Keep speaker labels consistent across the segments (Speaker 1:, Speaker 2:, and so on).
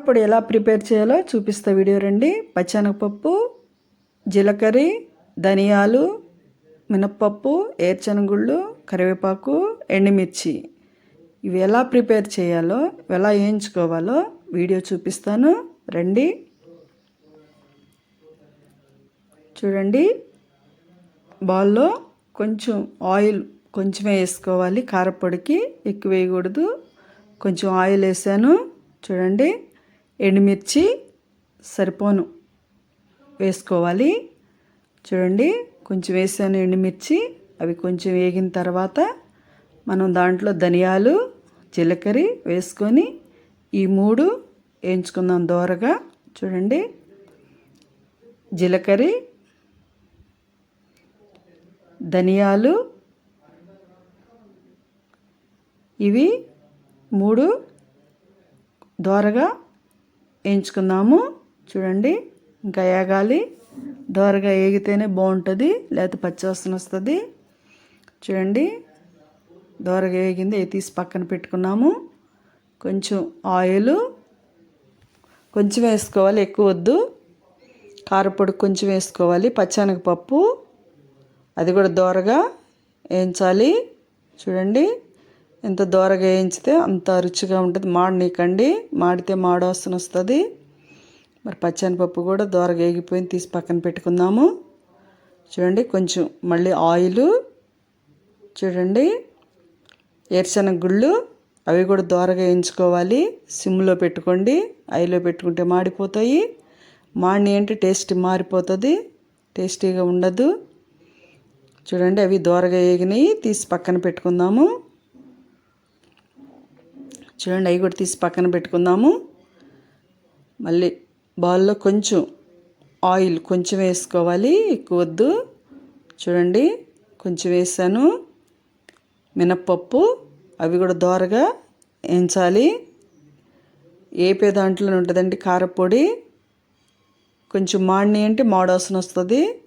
Speaker 1: ఇప్పుడు ఎలా ప్రిపేర్ చేయాలో చూపిస్తా వీడియో రండి. పచ్చనగపప్పు జీలకర్ర ధనియాలు మినప్పప్పు ఏర్చనగుళ్ళు కరివేపాకు ఎండుమిర్చి. ఇవి ఎలా ప్రిపేర్ చేయాలో ఎలా వేయించుకోవాలో వీడియో చూపిస్తాను. రండి. చూడండి. బాల్లో కొంచెం ఆయిల్ కొంచెమే వేసుకోవాలి. కారపొడికి ఎక్కువ వేయకూడదు. కొంచెం ఆయిల్ వేసాను. చూడండి. ఎండుమిర్చి సరిపోను. వేసుకోవాలి. చూడండి కొంచెం వేసాను ఎండుమిర్చి. అవి కొంచెం వేగిన తర్వాత మనం దాంట్లో ధనియాలు జీలకర్ర వేసుకొని ఈ మూడు వేయించుకుందాం దోరగా. చూడండి జీలకర్ర ధనియాలు ఇవి మూడు దోరగా వేయించుకుందాము చూడండి ఇంకా వేగాలి దోరగా వేగితేనే బాగుంటుంది లేకపోతే పచ్చివాసన వస్తుంది. చూడండి దోరగా వేగింది అవి తీసి పక్కన పెట్టుకున్నాము. కొంచెం ఆయిల్. కొంచెం వేసుకోవాలి ఎక్కువ వద్దు. కారపొడి కొంచెం వేసుకోవాలి పచ్చనగపప్పు. అది కూడా దోరగా వేయించాలి. చూడండి. ఎంత దోరగా వేయించితే అంత రుచిగా ఉంటుంది. మాడనీకండి మాడితే మాడవాసన వస్తుంది. మరి పచ్చనిపప్పు కూడా దోరగా వేగిపోయింది తీసి పక్కన పెట్టుకుందాము. చూడండి కొంచెం మళ్ళీ ఆయిల్ చూడండి ఏర్శనగ గుళ్ళు అవి కూడా దోరగా వేయించుకోవాలి. సిమ్లో పెట్టుకోండి ఐలో పెట్టుకుంటే మాడిపోతాయి. మాడిని అంటే టేస్ట్ మారిపోతుంది టేస్టీగా ఉండదు. చూడండి అవి దోరగా వేగినాయి తీసి పక్కన పెట్టుకుందాము. చూడండి అవి కూడా తీసి పక్కన పెట్టుకుందాము. మళ్ళీ బౌల్లో కొంచెం ఆయిల్ కొంచెం వేసుకోవాలి ఎక్కువ వద్దు. చూడండి కొంచెం వేసాను. మినప్పప్పు అవి కూడా దోరగా వేయించాలి. ఏపే దాంట్లో ఉంటుందండి కారపొడి. కొంచెం మాడిని అంటే మాడవాసన వస్తుంది.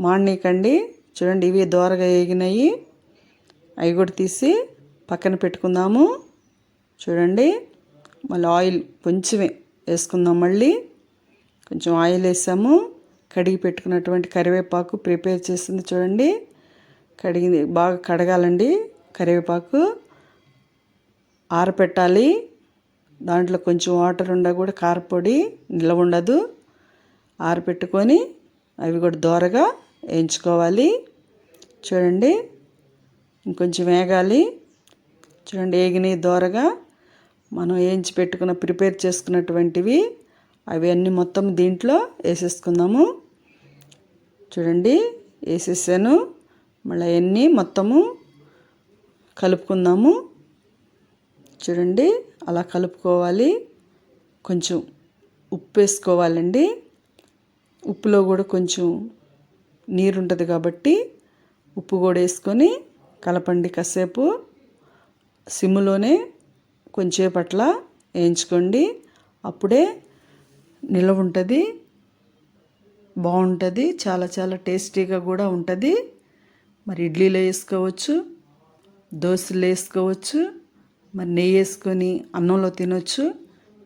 Speaker 1: మాడినీకండి. చూడండి ఇవి దోరగా వేగినాయి. అవి కూడా తీసి పక్కన పెట్టుకుందాము. చూడండి. మళ్ళీ ఆయిల్ కొంచెమే వేసుకుందాం మళ్ళీ. కొంచెం ఆయిల్ వేసాము. కడిగి పెట్టుకున్నటువంటి కరివేపాకు ప్రిపేర్ చేసింది చూడండి. కడిగింది బాగా కడగాలండి కరివేపాకు. ఆరపెట్టాలి. దాంట్లో కొంచెం వాటర్ ఉండ కూడా కారపొడి నిల్వ ఉండదు. ఆరపెట్టుకొని అవి కూడా దోరగా వేయించుకోవాలి. చూడండి. ఇంకొంచెం వేగాలి. చూడండి వేగినాయి దోరగా. మనం వేయించి పెట్టుకున్న ప్రిపేర్ చేసుకున్నటువంటివి అవన్నీ మొత్తం దీంట్లో వేసేసుకుందాము. చూడండి వేసేసాను. మళ్ళీ అవన్నీ మొత్తము కలుపుకుందాము. చూడండి అలా కలుపుకోవాలి. కొంచెం ఉప్పు వేసుకోవాలండి. ఉప్పులో కూడా కొంచెం నీరు ఉంటుంది కాబట్టి ఉప్పు కూడా వేసుకొని కలపండి కాసేపు. సిమ్లోనే కొంచెంసేపట్ల వేయించుకోండి. అప్పుడే నిల్వ ఉంటుంది. బాగుంటుంది. చాలా చాలా టేస్టీగా కూడా ఉంటుంది. మరి ఇడ్లీలో వేసుకోవచ్చు దోశలు వేసుకోవచ్చు మరి నెయ్యి వేసుకొని అన్నంలో తినొచ్చు.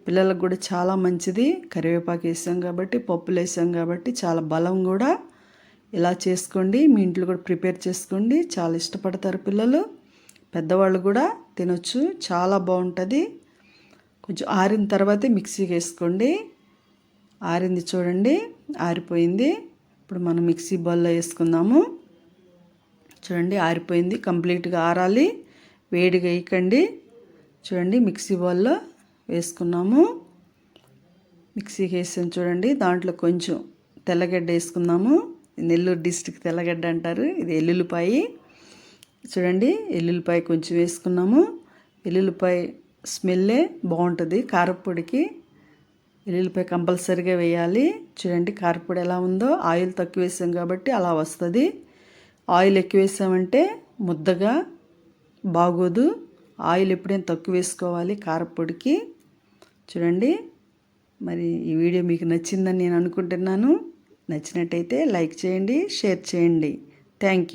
Speaker 1: పిల్లలకు కూడా చాలా మంచిది. కరివేపాకు వేసాం కాబట్టి పప్పులు వేసాం కాబట్టి చాలా బలం కూడా. ఇలా చేసుకోండి. మీ ఇంట్లో కూడా ప్రిపేర్ చేసుకోండి. చాలా ఇష్టపడతారు పిల్లలు. పెద్దవాళ్ళు కూడా తినొచ్చు. చాలా బాగుంటుంది. కొంచెం ఆరిన తర్వాతే మిక్సీకి వేసుకోండి. ఆరింది చూడండి. ఆరిపోయింది. ఇప్పుడు మనం మిక్సీ బౌల్లో వేసుకుందాము. చూడండి ఆరిపోయింది. కంప్లీట్గా ఆరాలి. వేడిగా వేయకండి. చూడండి మిక్సీ బౌల్లో వేసుకున్నాము. మిక్సీకి వేసాను చూడండి. దాంట్లో కొంచెం తెల్లగడ్డ వేసుకుందాము. నెల్లూరు డిస్టిక్ తెల్లగడ్డ అంటారు. ఇది ఎల్లుల్లిపాయి. చూడండి ఎల్లుల్లిపాయ కొంచెం వేసుకున్నాము. ఎల్లుల్లిపాయ స్మెల్లే బాగుంటుంది. కారపొడికి ఎల్లుల్లిపాయ కంపల్సరీగా వేయాలి. చూడండి కారపొడి ఎలా ఉందో. ఆయిల్ తక్కువ వేసాం కాబట్టి అలా వస్తుంది. ఆయిల్ ఎక్కువ వేసామంటే ముద్దగా బాగోదు. ఆయిల్ ఎప్పుడైనా తక్కువ వేసుకోవాలి కారపొడికి. చూడండి మరి ఈ వీడియో మీకు నచ్చిందని నేను అనుకుంటున్నాను. నచ్చినట్టయితే లైక్ చేయండి షేర్ చేయండి. Thank you.